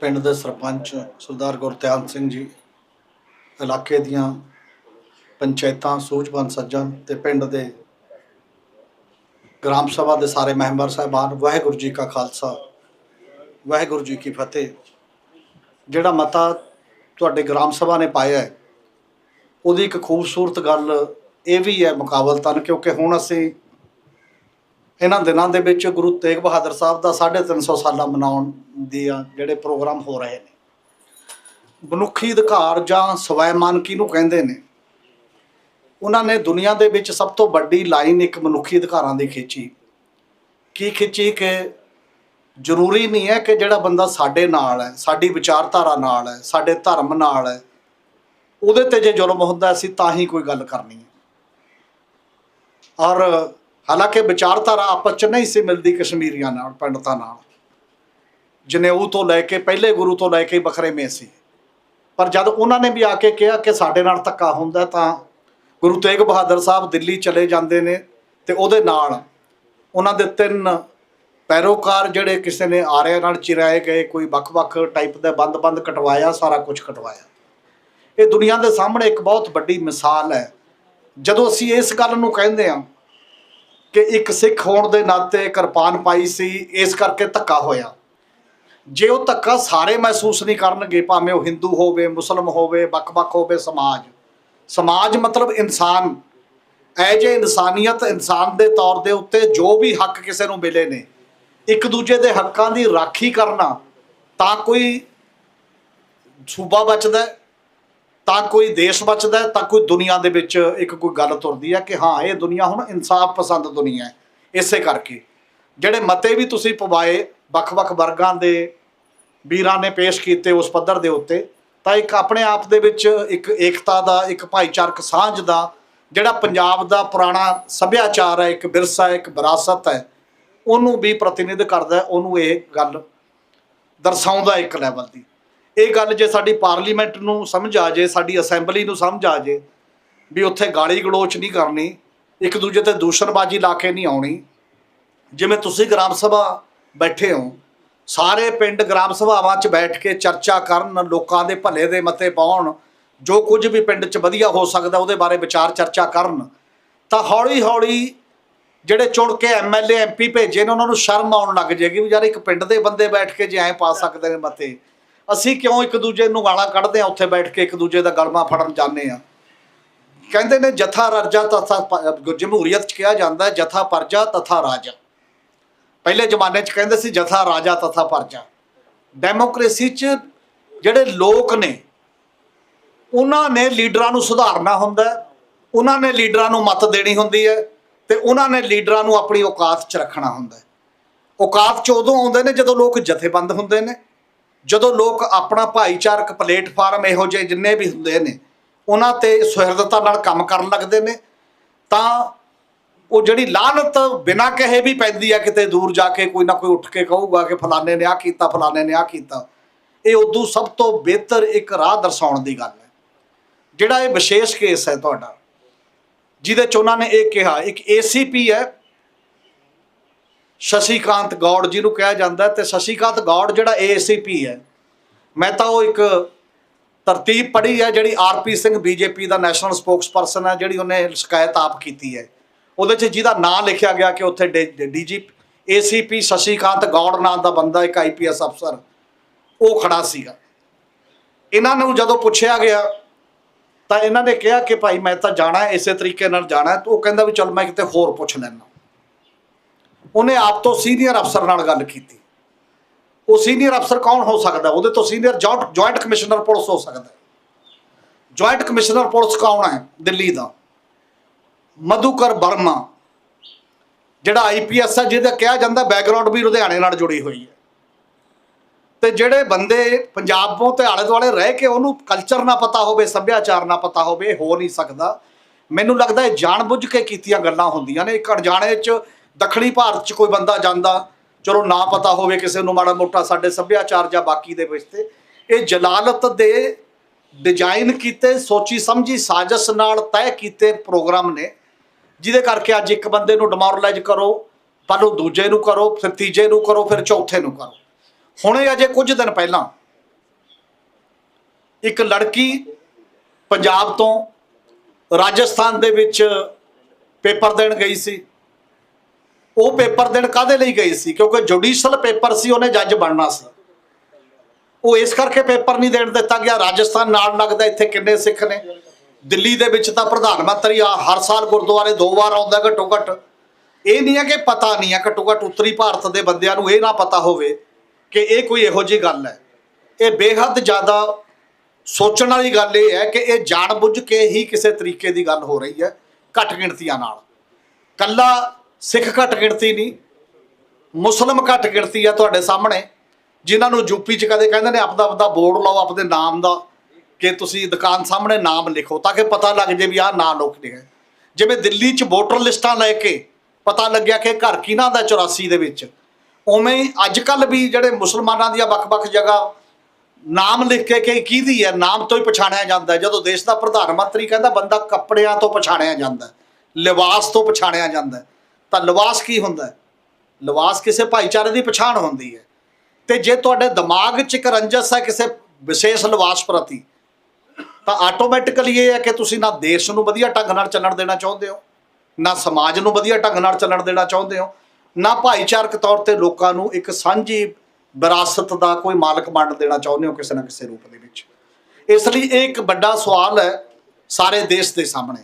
ਪਿੰਡ ਦੇ ਸਰਪੰਚ ਸਰਦਾਰ ਗੁਰਤਿਆਨ ਸਿੰਘ ਜੀ, ਇਲਾਕੇ ਦੀਆਂ ਪੰਚਾਇਤਾਂ, ਸੂਝਵਾਨ ਸੱਜਣ ਤੇ ਪਿੰਡ ਦੇ ਗ੍ਰਾਮ ਸਭਾ ਦੇ ਸਾਰੇ ਮੈਂਬਰ ਸਾਹਿਬਾਨ, ਵਾਹਿਗੁਰੂ ਜੀ ਕਾ ਖਾਲਸਾ, ਵਾਹਿਗੁਰੂ ਜੀ ਕੀ ਫਤਿਹ। ਜਿਹੜਾ ਮਤਾ ਤੁਹਾਡੇ ਗ੍ਰਾਮ ਸਭਾ ਨੇ ਪਾਇਆ ਹੈ, ਉਹਦੀ ਇੱਕ ਖੂਬਸੂਰਤ ਗੱਲ ਇਹ ਵੀ ਹੈ ਮੁਕਾਬਲਤਨ, ਕਿਉਂਕਿ ਹੁਣ ਅਸੀਂ ਇਹਨਾਂ ਦਿਨਾਂ ਦੇ ਵਿੱਚ ਗੁਰੂ ਤੇਗ ਬਹਾਦਰ ਸਾਹਿਬ ਦਾ 350 ਸਾਲਾ ਮਨਾਉਣ ਦੀ ਆ ਜਿਹੜੇ ਪ੍ਰੋਗਰਾਮ ਹੋ ਰਹੇ ਨੇ। ਮਨੁੱਖੀ ਅਧਿਕਾਰ ਜਾਂ ਸਵੈਮਾਨ ਕਿਹਨੂੰ ਕਹਿੰਦੇ ਨੇ। ਉਹਨਾਂ ਨੇ ਦੁਨੀਆ ਦੇ ਵਿੱਚ ਸਭ ਤੋਂ ਵੱਡੀ ਲਾਈਨ ਇੱਕ ਮਨੁੱਖੀ ਅਧਿਕਾਰਾਂ ਦੀ ਖਿੱਚੀ। ਕੀ ਖਿੱਚੀ? ਕਿ ਜ਼ਰੂਰੀ ਨਹੀਂ ਹੈ ਕਿ ਜਿਹੜਾ ਬੰਦਾ ਸਾਡੇ ਨਾਲ ਹੈ, ਸਾਡੀ ਵਿਚਾਰਧਾਰਾ ਨਾਲ ਹੈ, ਸਾਡੇ ਧਰਮ ਨਾਲ ਹੈ, ਉਹਦੇ ਤੇ ਜੇ ਜ਼ੁਲਮ ਹੁੰਦਾ ਅਸੀਂ ਤਾਂ ਹੀ ਕੋਈ ਗੱਲ ਕਰਨੀ ਹੈ। ਔਰ ਹਾਲਾਂਕਿ ਵਿਚਾਰਧਾਰਾ ਆਪਸ ਚ ਨਹੀਂ ਸੀ ਮਿਲਦੀ ਕਸ਼ਮੀਰੀਆਂ ਨਾਲ, ਪੰਡਤਾਂ ਨਾਲ। ਜਨੇਊ ਤੋਂ ਲੈ ਕੇ, ਪਹਿਲੇ ਗੁਰੂ ਤੋਂ ਲੈ ਕੇ ਬਖਰੇ ਮੇ ਸੀ। ਪਰ ਜਦ ਉਹਨਾਂ ਨੇ ਵੀ ਆ ਕੇ ਕਿਹਾ ਕਿ ਸਾਡੇ ਨਾਲ ਧੱਕਾ ਹੁੰਦਾ ਤਾਂ ਗੁਰੂ ਤੇਗ ਬਹਾਦਰ ਸਾਹਿਬ ਦਿੱਲੀ ਚਲੇ ਜਾਂਦੇ ਨੇ ਤੇ ਉਹਦੇ ਨਾਲ ਉਹਨਾਂ ਦੇ ਤਿੰਨ ਪੈਰੋਕਾਰ ਜਿਹੜੇ ਕਿਸੇ ਨੇ ਆਰਿਆਂ ਨਾਲ ਚਿਰਾਏ ਗਏ, ਕੋਈ ਵੱਖ-ਵੱਖ ਟਾਈਪ ਦਾ ਬੰਦ-ਬੰਦ ਕਟਵਾਇਆ, ਸਾਰਾ ਕੁਝ ਕਟਵਾਇਆ। ਇਹ ਦੁਨੀਆ ਦੇ ਸਾਹਮਣੇ ਇੱਕ ਬਹੁਤ ਵੱਡੀ ਮਿਸਾਲ ਹੈ। ਜਦੋਂ ਅਸੀਂ ਇਸ ਗੱਲ ਨੂੰ ਕਹਿੰਦੇ ਹਾਂ ਕਿ ਇੱਕ ਸਿੱਖ ਹੋਣ ਦੇ ਨਾਤੇ ਕਿਰਪਾਨ ਪਾਈ ਸੀ, ਇਸ ਕਰਕੇ ਧੱਕਾ ਹੋਇਆ। ਜੇ ਉਹ ਧੱਕਾ ਸਾਰੇ ਮਹਿਸੂਸ ਨਹੀਂ ਕਰਨਗੇ, ਭਾਵੇਂ ਉਹ ਹਿੰਦੂ ਹੋਵੇ, ਮੁਸਲਮ ਹੋਵੇ, ਵੱਖ-ਵੱਖ ਹੋਵੇ, ਸਮਾਜ। ਸਮਾਜ ਮਤਲਬ ਇਨਸਾਨ। ਐਜ ਏ ਇਨਸਾਨੀਅਤ ਇਨਸਾਨ ਦੇ ਤੌਰ ਦੇ ਉੱਤੇ ਜੋ ਵੀ ਹੱਕ ਕਿਸੇ ਨੂੰ ਮਿਲੇ ਨੇ, ਇੱਕ ਦੂਜੇ ਦੇ ਹੱਕਾਂ ਦੀ ਰਾਖੀ ਕਰਨਾ, ਤਾਂ ਕੋਈ ਸੂਬਾ ਬਚਦਾ ਤਾਂ ਕੋਈ ਦੇਸ਼ ਬਚਦਾ ਤਾਂ ਕੋਈ ਦੁਨੀਆ ਦੇ ਵਿੱਚ ਇੱਕ ਕੋਈ ਗੱਲ ਤੁਰਦੀ ਹੈ ਕਿ ਹਾਂ, ਇਹ ਦੁਨੀਆ ਹੁਣ ਇਨਸਾਫ ਪਸੰਦ ਦੁਨੀਆ ਹੈ, ਇਸੇ ਕਰਕੇ। ਜਿਹੜੇ ਮਤੇ ਵੀ ਤੁਸੀਂ ਪਵਾਏ ਵੱਖ-ਵੱਖ ਵਰਗਾਂ ਦੇ ਵੀਰਾਂ ਨੇ ਪੇਸ਼ ਕੀਤੇ ਉਸ ਪੱਧਰ ਦੇ ਉੱਤੇ, ਤਾਂ ਇੱਕ ਆਪਣੇ ਆਪ ਦੇ ਵਿੱਚ ਇੱਕ ਏਕਤਾ ਦਾ, ਇੱਕ ਭਾਈਚਾਰਕ ਸਾਂਝ ਦਾ, ਜਿਹੜਾ ਪੰਜਾਬ ਦਾ ਪੁਰਾਣਾ ਸੱਭਿਆਚਾਰ ਹੈ, ਇੱਕ ਵਿਰਸਾ ਹੈ ਇੱਕ ਵਿਰਾਸਤ ਹੈ, ਉਹਨੂੰ ਵੀ ਪ੍ਰਤੀਨਿਧ ਕਰਦਾ ਉਹਨੂੰ ਇਹ ਗੱਲ ਦਰਸਾਉਂਦਾ ਇੱਕ ਲੈਵਲ ਦੀ। ਇਹ ਗੱਲ ਜੇ ਸਾਡੀ ਪਾਰਲੀਮੈਂਟ ਨੂੰ ਸਮਝ ਆ ਜੇ, ਸਾਡੀ ਅਸੈਂਬਲੀ ਨੂੰ ਸਮਝ ਆ ਜੇ, ਵੀ ਉੱਥੇ ਗਾਲੀ ਗਲੋਚ ਨਹੀਂ ਕਰਨੀ, ਇੱਕ ਦੂਜੇ ਤੇ ਦੂਸ਼ਣਬਾਜ਼ੀ ਲਾ ਕੇ ਨਹੀਂ ਆਉਣੀ। ਜਿਵੇਂ ਤੁਸੀਂ ਗ੍ਰਾਮ ਸਭਾ ਬੈਠੇ ਹੋ, ਸਾਰੇ ਪਿੰਡ ਗ੍ਰਾਮ ਸਭਾਵਾਂ 'ਚ ਬੈਠ ਕੇ ਚਰਚਾ ਕਰਨ, ਲੋਕਾਂ ਦੇ ਭਲੇ ਦੇ ਮਤੇ ਪਾਉਣ, ਜੋ ਕੁਝ ਵੀ ਪਿੰਡ 'ਚ ਵਧੀਆ ਹੋ ਸਕਦਾ ਉਹਦੇ ਬਾਰੇ ਵਿਚਾਰ ਚਰਚਾ ਕਰਨ, ਤਾਂ ਹੌਲੀ ਹੌਲੀ ਜਿਹੜੇ ਚੁਣ ਕੇ ਐਮਐਲਏ ਐਮਪੀ ਭੇਜੇ ਨੇ, ਉਹਨਾਂ ਨੂੰ ਸ਼ਰਮ ਆਉਣ ਲੱਗ ਜੇਗੀ ਵੀ ਯਾਰ ਇੱਕ ਪਿੰਡ ਦੇ ਬੰਦੇ ਬੈਠ ਕੇ ਜੇ ਐਂ ਪਾ ਸਕਦੇ ਨੇ ਮਤੇ ਅਸੀਂ ਕਿਉਂ ਇੱਕ ਦੂਜੇ ਨੂੰ ਗਾਲਾਂ ਕੱਢਦੇ ਆ ਉੱਥੇ ਬੈਠ ਕੇ ਇੱਕ ਦੂਜੇ ਦਾ ਗਲਮਾ ਫੜਨ ਜਾਂਦੇ ਆ ਕਹਿੰਦੇ ਨੇ ਜਥਾ ਰਜਾ ਤਥਾ ਜਮਹੂਰੀਅਤ ਚ ਕਿਹਾ ਜਾਂਦਾ, ਜਥਾ ਪਰਜਾ ਤਥਾ ਰਾਜਾ। ਪਹਿਲੇ ਜ਼ਮਾਨੇ ਚ ਕਹਿੰਦੇ ਸੀ ਜਥਾ ਰਾਜਾ ਤਥਾ ਪਰਜਾ। ਡੈਮੋਕ੍ਰੇਸੀ ਚ ਜਿਹੜੇ ਲੋਕ ਨੇ, ਉਹਨਾਂ ਨੇ ਲੀਡਰਾਂ ਨੂੰ ਸੁਧਾਰਨਾ ਹੁੰਦਾ ਉਹਨਾਂ ਨੇ ਲੀਡਰਾਂ ਨੂੰ ਮਤ ਦੇਣੀ ਹੁੰਦੀ ਹੈ ਤੇ ਉਹਨਾਂ ਨੇ ਲੀਡਰਾਂ ਨੂੰ ਆਪਣੀ ਔਕਾਤ 'ਚ ਰੱਖਣਾ ਹੁੰਦਾ ਔਕਾਤ 'ਚ ਉਦੋਂ ਆਉਂਦੇ ਨੇ ਜਦੋਂ ਲੋਕ ਜਥੇਬੰਦ ਹੁੰਦੇ ਨੇ। ਜਦੋਂ ਲੋਕ ਆਪਣਾ ਭਾਈਚਾਰਕ ਪਲੇਟਫਾਰਮ ਇਹੋ ਜਿਹੇ ਜਿੰਨੇ ਵੀ ਹੁੰਦੇ ਨੇ, ਉਹਨਾਂ ਤੇ ਸੁਹਿਰਦਤਾ ਨਾਲ ਕੰਮ ਕਰਨ ਲੱਗਦੇ ਨੇ, ਤਾਂ ਉਹ ਜਿਹੜੀ ਲਾਹਨਤ ਬਿਨਾਂ ਕਹੇ ਵੀ ਪੈਂਦੀ ਆ, ਕਿਤੇ ਦੂਰ ਜਾ ਕੇ ਕੋਈ ਨਾ ਕੋਈ ਉੱਠ ਕੇ ਕਹੂਗਾ ਕਿ ਫਲਾਣੇ ਨੇ ਆ ਕੀਤਾ, ਫਲਾਣੇ ਨੇ ਆ ਕੀਤਾ, ਇਹ ਉਦੋਂ ਸਭ ਤੋਂ ਬਿਹਤਰ ਇੱਕ ਰਾਹ ਦਰਸਾਉਣ ਦੀ ਗੱਲ ਹੈ। ਜਿਹੜਾ ਇਹ ਵਿਸ਼ੇਸ਼ ਕੇਸ ਹੈ ਤੁਹਾਡਾ, ਜਿਹਦੇ ਚ ਉਹਨਾਂ ਨੇ ਇਹ ਕਿਹਾ, ਇੱਕ ਏਸੀਪੀ ਹੈ ਸ਼ਸ਼ੀਕਾਂਤ ਗੌੜ ਜਿਹਨੂੰ ਕਿਹਾ ਜਾਂਦਾ ਹੈ, ਤੇ ਸ਼ਸ਼ੀਕਾਂਤ ਗੌੜ ਜਿਹੜਾ ਏਸੀਪੀ ਹੈ। ਮੈਂ ਤਾਂ ਉਹ ਇੱਕ ਤਰਤੀਬ ਪੜ੍ਹੀ ਹੈ, ਜਿਹੜੀ ਆਰਪੀ ਸਿੰਘ ਬੀਜੇਪੀ ਦਾ ਨੈਸ਼ਨਲ ਸਪੋਕਸਪਰਸਨ ਹੈ, ਜਿਹੜੀ ਉਹਨੇ ਸ਼ਿਕਾਇਤ ਆਪ ਕੀਤੀ ਹੈ। ਉਹਦੇ 'ਚ ਜਿਹਦਾ ਨਾਂ ਲਿਖਿਆ ਗਿਆ ਕਿ ਉੱਥੇ ਡੀਜੀ ਏਸੀਪੀ ਸ਼ਸ਼ੀਕਾਂਤ ਗੌੜ ਨਾਂ ਦਾ ਬੰਦਾ, ਇੱਕ ਆਈਪੀਐਸ ਅਫਸਰ, ਉਹ ਖੜਾ ਸੀਗਾ। ਇਹਨਾਂ ਨੂੰ ਜਦੋਂ ਪੁੱਛਿਆ ਗਿਆ, ਤਾਂ ਇਹਨਾਂ ਨੇ ਕਿਹਾ ਕਿ ਭਾਈ ਮੈਂ ਤਾਂ ਜਾਣਾ ਇਸੇ ਤਰੀਕੇ ਨਾਲ ਜਾਣਾ ਤਾਂ ਉਹ ਕਹਿੰਦਾ ਵੀ ਚਲ ਮੈਂ ਕਿਤੇ ਹੋਰ ਪੁੱਛ ਲੈਣਾ ਉਹਨੇ ਆਪ ਤੋਂ ਸੀਨੀਅਰ ਅਫਸਰ ਨਾਲ ਗੱਲ ਕੀਤੀ। ਉਹ ਸੀਨੀਅਰ ਅਫਸਰ ਕੌਣ ਹੋ ਸਕਦਾ? ਉਹਦੇ ਤੋਂ ਸੀਨੀਅਰ ਜੁਆਇੰਟ ਕਮਿਸ਼ਨਰ ਪੁਲਿਸ ਹੋ ਸਕਦਾ ਜੁਆਇੰਟ ਕਮਿਸ਼ਨਰ ਪੁਲਿਸ ਕੌਣ ਹੈ? ਦਿੱਲੀ ਦਾ। ਮਧੂਕਰ ਵਰਮਾ, ਜਿਹੜਾ ਆਈਪੀਐਸ ਹੈ, ਜਿਹਦਾ ਕਿਹਾ ਜਾਂਦਾ ਬੈਕਗ੍ਰਾਉਂਡ ਵੀ ਲੁਧਿਆਣੇ ਨਾਲ ਜੁੜੀ ਹੋਈ ਹੈ। ਤੇ ਜਿਹੜੇ ਬੰਦੇ ਪੰਜਾਬੋਂ ਤੇ ਆਲੇ ਦੁਆਲੇ ਰਹਿ ਕੇ ਉਹਨੂੰ ਕਲਚਰ ਨਾ ਪਤਾ ਹੋਵੇ, ਸੱਭਿਆਚਾਰ ਨਾ ਪਤਾ ਹੋਵੇ, ਹੋ ਨਹੀਂ ਸਕਦਾ। ਮੈਨੂੰ ਲੱਗਦਾ ਇਹ ਜਾਣਬੁੱਝ ਕੇ ਕੀਤੀਆਂ ਗੱਲਾਂ ਹੁੰਦੀਆਂ ਨੇ। ਇੱਕ ਅਣਜਾਣੇ 'ਚ ਦੱਖਣੀ ਭਾਰਤ 'ਚ ਕੋਈ ਬੰਦਾ ਜਾਂਦਾ, ਚਲੋ ਨਾ ਪਤਾ ਹੋਵੇ ਕਿਸੇ ਨੂੰ ਮਾੜਾ ਮੋਟਾ ਸਾਡੇ ਸੱਭਿਆਚਾਰ ਜਾਂ ਬਾਕੀ ਦੇ ਵਿੱਚ ਤੇ, ਇਹ ਜਲਾਲਤ ਦੇ ਡਿਜ਼ਾਈਨ ਕੀਤੇ, ਸੋਚੀ ਸਮਝੀ, ਸਾਜ਼ਿਸ਼ ਨਾਲ ਤੈਅ ਕੀਤੇ ਪ੍ਰੋਗਰਾਮ ਨੇ, ਜਿਹਦੇ ਕਰਕੇ ਅੱਜ ਇੱਕ ਬੰਦੇ ਨੂੰ ਡਿਮੋਰਲਾਈਜ਼ ਕਰੋ, ਪਰ ਦੂਜੇ ਨੂੰ ਕਰੋ, ਫਿਰ ਤੀਜੇ ਨੂੰ ਕਰੋ, ਫਿਰ ਚੌਥੇ ਨੂੰ ਕਰੋ। ਹੁਣੇ ਅਜੇ ਕੁਝ ਦਿਨ ਪਹਿਲਾਂ ਇੱਕ ਲੜਕੀ ਪੰਜਾਬ ਤੋਂ ਰਾਜਸਥਾਨ ਦੇ ਵਿੱਚ ਪੇਪਰ ਦੇਣ ਗਈ ਸੀ। ਉਹ ਪੇਪਰ ਦੇਣ ਕਾਦੇ ਲਈ ਗਈ ਸੀ? ਕਿਉਂਕਿ ਜੁਡੀਸ਼ੀਅਲ ਪੇਪਰ ਸੀ, ਉਹਨੇ ਜੱਜ ਬਣਨਾ ਸੀ। ਉਹ ਇਸ ਕਰਕੇ ਪੇਪਰ ਨਹੀਂ ਦੇਣ ਦਿੱਤਾ ਗਿਆ। ਰਾਜਸਥਾਨ ਨਾਲ ਲੱਗਦਾ ਇੱਥੇ ਕਿੰਨੇ ਸਿੱਖ ਨੇ? ਦਿੱਲੀ ਦੇ ਵਿੱਚ ਤਾਂ ਪ੍ਰਧਾਨ ਮੰਤਰੀ ਆ, ਹਰ ਸਾਲ ਗੁਰਦੁਆਰੇ ਦੋ ਵਾਰ ਆਉਂਦਾ ਘੱਟੋ ਘੱਟ ਇਹ ਨਹੀਂ ਹੈ ਕਿ ਪਤਾ ਨਹੀਂ ਹੈ ਘੱਟੋ ਘੱਟ ਉੱਤਰੀ ਭਾਰਤ ਦੇ ਬੰਦਿਆਂ ਨੂੰ ਇਹ ਨਾ ਪਤਾ ਹੋਵੇ ਕਿ ਇਹ ਕੋਈ ਇਹੋ ਜਿਹੀ ਗੱਲ ਹੈ। ਇਹ ਬੇਹੱਦ ਜ਼ਿਆਦਾ ਸੋਚਣ ਵਾਲੀ ਗੱਲ ਇਹ ਹੈ ਕਿ ਇਹ ਜਾਣਬੁੱਝ ਕੇ ਹੀ ਕਿਸੇ ਤਰੀਕੇ ਦੀ ਗੱਲ ਹੋ ਰਹੀ ਹੈ ਘੱਟ ਗਿਣਤੀਆਂ ਨਾਲ। ਕੱਲਾ ਸਿੱਖ ਘੱਟ ਗਿਣਤੀ ਨਹੀਂ ਮੁਸਲਮ ਘੱਟ ਗਿਣਤੀ ਆ ਤੁਹਾਡੇ ਸਾਹਮਣੇ ਜਿਨ੍ਹਾਂ ਨੂੰ ਯੂਪੀ ਚ ਕਦੇ ਕਹਿੰਦੇ ਨੇ ਆਪਦਾ ਆਪਦਾ ਬੋਰਡ ਲਾਓ ਆਪਦੇ ਨਾਮ ਦਾ ਕਿ ਤੁਸੀਂ ਦੁਕਾਨ ਸਾਹਮਣੇ ਨਾਮ ਲਿਖੋ ਤਾਂ ਕਿ ਪਤਾ ਲੱਗ ਜੇ ਵੀ ਆਹ ਨਾਂ ਲੋਕ ਨੇ ਜਿਵੇਂ ਦਿੱਲੀ ਚ ਵੋਟਰ ਲਿਸਟਾਂ ਲੈ ਕੇ ਪਤਾ ਲੱਗਿਆ ਕਿ ਘਰ ਕਿਹਨਾਂ ਦਾ 84 ਦੇ ਵਿੱਚ ਉਵੇਂ ਹੀ ਅੱਜ ਕੱਲ ਵੀ ਜਿਹੜੇ ਮੁਸਲਮਾਨਾਂ ਦੀਆਂ ਵੱਖ-ਵੱਖ ਜਗ੍ਹਾ ਨਾਮ ਲਿਖ ਕੇ ਕਿ ਕਿਹਦੀ ਹੈ ਨਾਮ ਤੋਂ ਹੀ ਪਛਾਣਿਆ ਜਾਂਦਾ ਜਦੋਂ ਦੇਸ਼ ਦਾ ਪ੍ਰਧਾਨ ਮੰਤਰੀ ਕਹਿੰਦਾ ਬੰਦਾ ਕੱਪੜਿਆਂ ਤੋਂ ਪਛਾਣਿਆ ਜਾਂਦਾ ਹੈ, ਲਿਬਾਸ ਤੋਂ ਪਛਾਣਿਆ ਜਾਂਦਾ ਤਾਂ ਲਿਬਾਸ ਕੀ ਹੁੰਦਾ ਹੈ? ਲਿਬਾਸ ਕਿਸੇ ਭਾਈਚਾਰੇ ਦੀ ਪਛਾਣ ਹੁੰਦੀ ਹੈ। ਤੇ ਜੇ ਤੁਹਾਡੇ ਦਿਮਾਗ 'ਚ ਇੱਕ ਰੰਜਸ ਹੈ ਕਿਸੇ ਵਿਸ਼ੇਸ਼ ਲਿਬਾਸ ਪ੍ਰਤੀ, ਤਾਂ ਆਟੋਮੈਟਿਕਲੀ ਇਹ ਹੈ ਕਿ ਤੁਸੀਂ ਨਾ ਦੇਸ਼ ਨੂੰ ਵਧੀਆ ਢੰਗ ਨਾਲ ਚੱਲਣ ਦੇਣਾ ਚਾਹੁੰਦੇ ਹੋ, ਨਾ ਸਮਾਜ ਨੂੰ ਵਧੀਆ ਢੰਗ ਨਾਲ ਚੱਲਣ ਦੇਣਾ ਚਾਹੁੰਦੇ ਹੋ, ਨਾ ਭਾਈਚਾਰਕ ਤੌਰ ਤੇ ਲੋਕਾਂ ਨੂੰ ਇੱਕ ਸਾਂਝੀ ਵਿਰਾਸਤ ਦਾ ਕੋਈ ਮਾਲਕ ਬਣ ਦੇਣਾ ਚਾਹੁੰਦੇ ਹੋ ਕਿਸੇ ਨਾ ਕਿਸੇ ਰੂਪ ਦੇ ਵਿੱਚ। ਇਸ ਲਈ ਇਹ ਇੱਕ ਵੱਡਾ ਸਵਾਲ ਹੈ ਸਾਰੇ ਦੇਸ਼ ਦੇ ਸਾਹਮਣੇ।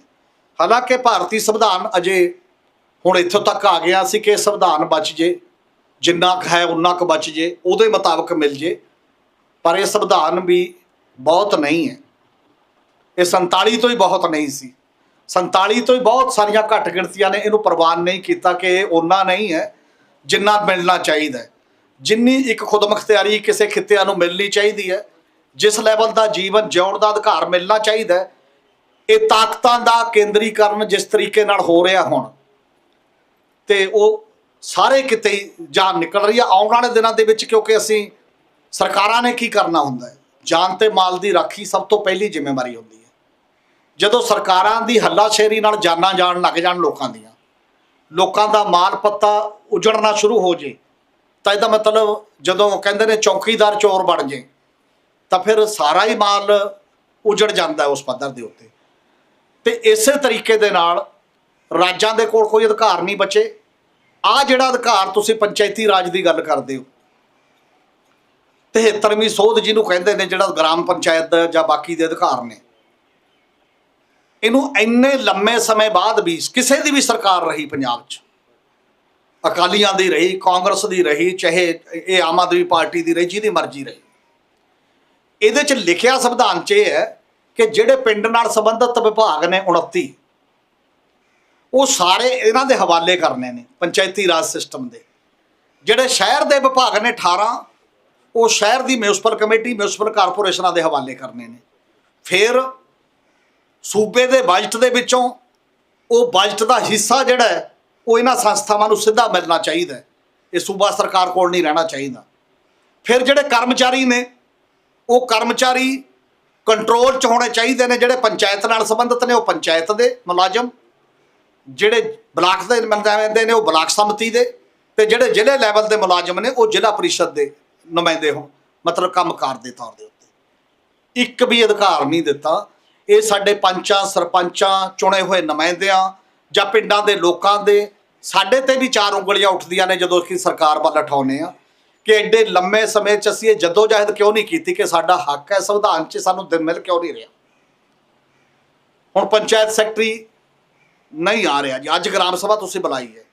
ਹਾਲਾਂਕਿ ਭਾਰਤੀ ਸੰਵਿਧਾਨ ਅਜੇ ਹੁਣ ਇੱਥੋਂ ਤੱਕ ਆ ਗਿਆ ਸੀ ਕਿ ਸੰਵਿਧਾਨ ਬਚ ਜੇ, ਜਿੰਨਾ ਕੁ ਹੈ ਉਨਾ ਕੁ ਬਚ ਜੇ, ਉਹਦੇ ਮੁਤਾਬਕ ਮਿਲ ਜੇ। ਪਰ ਇਹ ਸੰਵਿਧਾਨ ਵੀ ਬਹੁਤ ਨਹੀਂ ਹੈ। ਇਹ 47 ਤੋਂ ਹੀ ਬਹੁਤ ਨਹੀਂ ਸੀ। 47 ਤੋਂ ਹੀ ਬਹੁਤ ਸਾਰੀਆਂ ਘੱਟ ਗਿਣਤੀਆਂ ਨੇ, ਇਹਨੂੰ ਪ੍ਰਵਾਨ ਨਹੀਂ ਕੀਤਾ ਕਿ ਇਹ ਉਹਨਾਂ ਨਹੀਂ ਹੈ ਜਿੰਨਾ ਮਿਲਣਾ ਚਾਹੀਦਾ ਜਿੰਨੀ ਇੱਕ ਖੁਦਮੁਖਤਿਆਰੀ ਕਿਸੇ ਖਿੱਤਿਆਂ ਨੂੰ ਮਿਲਣੀ ਚਾਹੀਦੀ ਹੈ, ਜਿਸ ਲੈਵਲ ਦਾ ਜੀਵਨ ਜਿਉਣ ਦਾ ਅਧਿਕਾਰ ਮਿਲਣਾ ਚਾਹੀਦਾ ਇਹ ਤਾਕਤਾਂ ਦਾ ਕੇਂਦਰੀਕਰਨ ਜਿਸ ਤਰੀਕੇ ਨਾਲ ਹੋ ਰਿਹਾ ਹੁਣ ਤੇ ਉਹ ਸਾਰੇ ਕਿਤੇ ਹੀ ਜਾਨ ਨਿਕਲ ਰਹੀ ਆ। ਆਉਣ ਵਾਲੇ ਦਿਨਾਂ ਦੇ ਵਿੱਚ ਕਿਉਂਕਿ ਅਸੀਂ ਸਰਕਾਰਾਂ ਨੇ ਕੀ ਕਰਨਾ ਹੁੰਦਾ ਹੈ? ਜਾਨ ਤੇ ਮਾਲ ਦੀ ਰਾਖੀ ਸਭ ਤੋਂ ਪਹਿਲੀ ਜ਼ਿੰਮੇਵਾਰੀ ਹੁੰਦੀ ਹੈ। ਜਦੋਂ ਸਰਕਾਰਾਂ ਦੀ ਹੱਲਾਸ਼ੇਰੀ ਨਾਲ ਜਾਨਾਂ ਜਾਣ ਲੱਗ ਜਾਣ ਲੋਕਾਂ ਦੀਆਂ, ਲੋਕਾਂ ਦਾ ਮਾਲ ਪੱਤਾ ਉਜੜਨਾ ਸ਼ੁਰੂ ਹੋ ਜੇ, ਤਾਂ ਇਹਦਾ ਮਤਲਬ ਜਦੋਂ ਕਹਿੰਦੇ ਨੇ ਚੌਕੀਦਾਰ ਚੋਰ ਬਣ ਜੇ, ਤਾਂ ਫਿਰ ਸਾਰਾ ਹੀ ਮਾਲ ਉਜੜ ਜਾਂਦਾ ਉਸ ਪੱਧਰ ਦੇ ਉੱਤੇ। ਤੇ ਇਸੇ ਤਰੀਕੇ ਦੇ ਨਾਲ ਰਾਜਾਂ ਦੇ ਕੋਲ ਕੋਈ ਅਧਿਕਾਰ ਨਹੀਂ ਬਚੇ। ਆ ਜਿਹੜਾ ਅਧਿਕਾਰ ਤੁਸੀਂ ਪੰਚਾਇਤੀ ਰਾਜ ਦੀ ਗੱਲ ਕਰਦੇ ਹੋ। 73ਵੀਂ ਸੋਧ ਜਿਹਨੂੰ ਕਹਿੰਦੇ ਨੇ, ਜਿਹੜਾ ਗ੍ਰਾਮ ਪੰਚਾਇਤ ਜਾਂ ਬਾਕੀ ਦੇ ਅਧਿਕਾਰ ਨੇ। ਇਹਨੂੰ ਇੰਨੇ ਲੰਮੇ ਸਮੇਂ ਬਾਅਦ ਵੀ ਕਿਸੇ ਦੀ ਵੀ ਸਰਕਾਰ ਰਹੀ ਪੰਜਾਬ 'ਚ। ਅਕਾਲੀਆਂ ਦੀ ਰਹੀ, ਕਾਂਗਰਸ ਦੀ ਰਹੀ, ਚਾਹੇ ਇਹ ਆਮ ਆਦਮੀ ਪਾਰਟੀ ਦੀ ਰਹੀ, ਜਿਹਦੀ ਮਰਜ਼ੀ ਰਹੀ। ਇਹਦੇ 'ਚ ਲਿਖਿਆ ਸੰਵਿਧਾਨ 'ਚ ਇਹ ਹੈ ਕਿ ਜਿਹੜੇ ਪਿੰਡ ਨਾਲ ਸੰਬੰਧਿਤ ਵਿਭਾਗ ਨੇ 29 ਉਹ ਸਾਰੇ ਇਹਨਾਂ ਦੇ ਹਵਾਲੇ ਕਰਨੇ ਨੇ ਪੰਚਾਇਤੀ ਰਾਜ ਸਿਸਟਮ ਦੇ। ਜਿਹੜੇ ਸ਼ਹਿਰ ਦੇ ਵਿਭਾਗ ਨੇ 18 ਉਹ ਸ਼ਹਿਰ ਦੀ ਮਿਊਨਿਸਪਲ ਕਮੇਟੀ ਮਿਊਨਿਸਪਲ ਕਾਰਪੋਰੇਸ਼ਨਾਂ ਦੇ ਹਵਾਲੇ ਕਰਨੇ ਨੇ। ਫਿਰ ਸੂਬੇ ਦੇ ਬਜਟ ਦੇ ਵਿੱਚੋਂ ਉਹ ਬਜਟ ਦਾ ਹਿੱਸਾ ਜਿਹੜਾ ਹੈ, ਉਹ ਇਹਨਾਂ ਸੰਸਥਾਵਾਂ ਨੂੰ ਸਿੱਧਾ ਮਿਲਣਾ ਚਾਹੀਦਾ ਹੈ। ਇਹ ਸੂਬਾ ਸਰਕਾਰ ਕੋਲ ਨਹੀਂ ਰਹਿਣਾ ਚਾਹੀਦਾ। ਫਿਰ ਜਿਹੜੇ ਕਰਮਚਾਰੀ ਨੇ, ਉਹ ਕਰਮਚਾਰੀ ਕੰਟਰੋਲ 'ਚ ਹੋਣੇ ਚਾਹੀਦੇ ਨੇ, ਜਿਹੜੇ ਪੰਚਾਇਤ ਨਾਲ ਸੰਬੰਧਿਤ ਨੇ, ਉਹ ਪੰਚਾਇਤ ਦੇ ਮੁਲਾਜ਼ਮ। ਜਿਹੜੇ ਬਲਾਕ ਦੇ ਨੁਮਾਇੰਦੇ ਨੇ, ਉਹ ਬਲਾਕ ਸਮਿਤੀ ਦੇ ਤੇ ਜਿਹੜੇ ਜ਼ਿਲ੍ਹੇ ਲੈਵਲ ਦੇ ਮੁਲਾਜ਼ਮ ਨੇ, ਉਹ ਜ਼ਿਲ੍ਹਾ ਪਰਿਸ਼ਦ ਦੇ ਨੁਮਾਇੰਦੇ ਹੋਣ, ਮਤਲਬ ਕੰਮਕਾਰ ਦੇ ਤੌਰ ਦੇ ਉੱਤੇ। ਇੱਕ ਵੀ ਅਧਿਕਾਰ ਨਹੀਂ ਦਿੱਤਾ। ਇਹ ਸਾਡੇ ਪੰਚਾਂ, ਸਰਪੰਚਾਂ, ਚੁਣੇ ਹੋਏ ਨੁਮਾਇੰਦਿਆਂ ਜਾਂ ਪਿੰਡਾਂ ਦੇ ਲੋਕਾਂ ਦੇ ਸਾਡੇ ਤੇ ਵੀ ਚਾਰ ਉਂਗਲੀਆਂ ਉੱਠਦੀਆਂ ਨੇ ਜਦੋਂ ਅਸੀਂ ਸਰਕਾਰ ਵੱਲ ਉਠਾਉਂਦੇ ਆ ਕਿ ਐਡੇ ਲੰਮੇ ਸਮੇਂ 'ਚ ਅਸੀਂ ਇਹ ਜਦੋਜਹਿਦ ਕਿਉਂ ਨਹੀਂ ਕੀਤੀ ਕਿ ਸਾਡਾ ਹੱਕ ਹੈ, ਸੰਵਿਧਾਨ 'ਚ ਸਾਨੂੰ ਦਿਨ ਮਿਲ ਕਿਉਂ ਨਹੀਂ ਰਿਹਾ। ਹੁਣ ਪੰਚਾਇਤ ਸੈਕਟਰੀ ਨਹੀਂ ਆ ਰਿਹਾ ਜੀ। ਅੱਜ ਗ੍ਰਾਮ ਸਭਾ ਤੁਸੀਂ ਬੁਲਾਈ ਹੈ।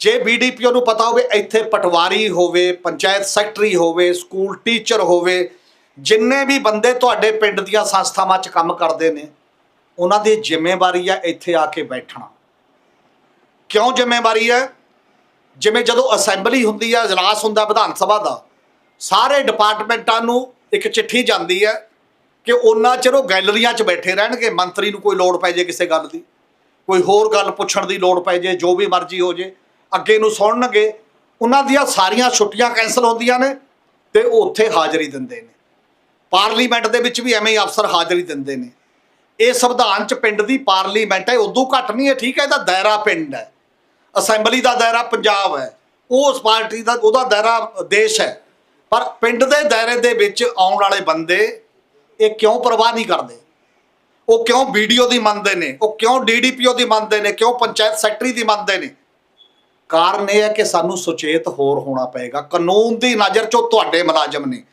ਜੇ ਬੀਡੀਪੀਓ ਨੂੰ ਪਤਾ ਹੋਵੇ, ਇੱਥੇ ਪਟਵਾਰੀ ਹੋਵੇ, ਪੰਚਾਇਤ ਸੈਕਟਰੀ ਹੋਵੇ, ਸਕੂਲ ਟੀਚਰ ਹੋਵੇ, ਜਿੰਨੇ ਵੀ ਬੰਦੇ ਤੁਹਾਡੇ ਪਿੰਡ ਦੀਆਂ ਸੰਸਥਾਵਾਂ 'ਚ ਕੰਮ ਕਰਦੇ ਨੇ, ਉਹਨਾਂ ਦੀ ਜ਼ਿੰਮੇਵਾਰੀ ਹੈ ਇੱਥੇ ਆ ਕੇ ਬੈਠਣਾ। ਕਿਉਂ ਜ਼ਿੰਮੇਵਾਰੀ ਹੈ? ਜਿਵੇਂ ਜਦੋਂ ਅਸੈਂਬਲੀ ਹੁੰਦੀ ਹੈ ਇਜਲਾਸ ਹੁੰਦਾ ਵਿਧਾਨ ਸਭਾ ਦਾ, ਸਾਰੇ ਡਿਪਾਰਟਮੈਂਟਾਂ ਨੂੰ ਇੱਕ ਚਿੱਠੀ ਜਾਂਦੀ ਹੈ ਕਿ ਉਹਨਾਂ ਚਿਰ ਉਹ ਗੈਲਰੀਆਂ 'ਚ ਬੈਠੇ ਰਹਿਣਗੇ, ਮੰਤਰੀ ਨੂੰ ਕੋਈ ਲੋੜ ਪੈ ਜੇ ਕਿਸੇ ਗੱਲ ਦੀ। ਕੋਈ ਹੋਰ ਗੱਲ ਪੁੱਛਣ ਦੀ ਲੋੜ ਪੈ ਜੇ, ਜੋ ਵੀ ਮਰਜ਼ੀ ਹੋ ਜੇ, ਅੱਗੇ ਨੂੰ ਸੁਣਨਗੇ। ਉਹਨਾਂ ਦੀਆਂ ਸਾਰੀਆਂ ਛੁੱਟੀਆਂ ਕੈਨਸਲ ਹੁੰਦੀਆਂ ਨੇ ਤੇ ਉਹ ਉੱਥੇ ਹਾਜ਼ਰੀ ਦਿੰਦੇ ਨੇ। ਪਾਰਲੀਮੈਂਟ ਦੇ ਵਿੱਚ ਵੀ ਐਵੇਂ ਹੀ ਅਫਸਰ ਹਾਜ਼ਰੀ ਦਿੰਦੇ ਨੇ। ਇਹ ਸੰਵਿਧਾਨ 'ਚ ਪਿੰਡ ਦੀ ਪਾਰਲੀਮੈਂਟ ਹੈ, ਉਦੋਂ ਘੱਟ ਨਹੀਂ ਹੈ, ਠੀਕ ਹੈ, ਇਹਦਾ ਦਾਇਰਾ ਪਿੰਡ ਹੈ। ਅਸੈਂਬਲੀ ਦਾ ਦਾਇਰਾ ਪੰਜਾਬ ਹੈ। ਉਹ ਉਸ ਪਾਰਟੀ ਦਾ, ਉਹਦਾ ਦਾਇਰਾ ਦੇਸ਼ ਹੈ। ਪਰ ਪਿੰਡ ਦੇ ਦਾਇਰੇ ਦੇ ਵਿੱਚ ਆਉਣ ਵਾਲੇ ਬੰਦੇ ਇਹ ਕਿਉਂ ਪਰਵਾਹ ਨਹੀਂ ਕਰਦੇ? ਉਹ ਕਿਉਂ ਵੀਡੀਓ ਦੀ ਮੰਨਦੇ ਨੇ? ਉਹ ਕਿਉਂ ਡੀਡੀਪੀਓ ਦੀ ਮੰਨਦੇ ਨੇ? ਕਿਉਂ ਪੰਚਾਇਤ ਸੈਕਟਰੀ ਦੀ ਮੰਨਦੇ ਨੇ? ਕਾਰਨ ਇਹ ਹੈ ਕਿ ਸਾਨੂੰ ਸੁਚੇਤ ਹੋਰ ਹੋਣਾ ਪਏਗਾ। ਕਾਨੂੰਨ ਦੀ ਨਜ਼ਰ ਚੋਂ ਤੁਹਾਡੇ ਮੁਲਾਜ਼ਮ ਨੇ।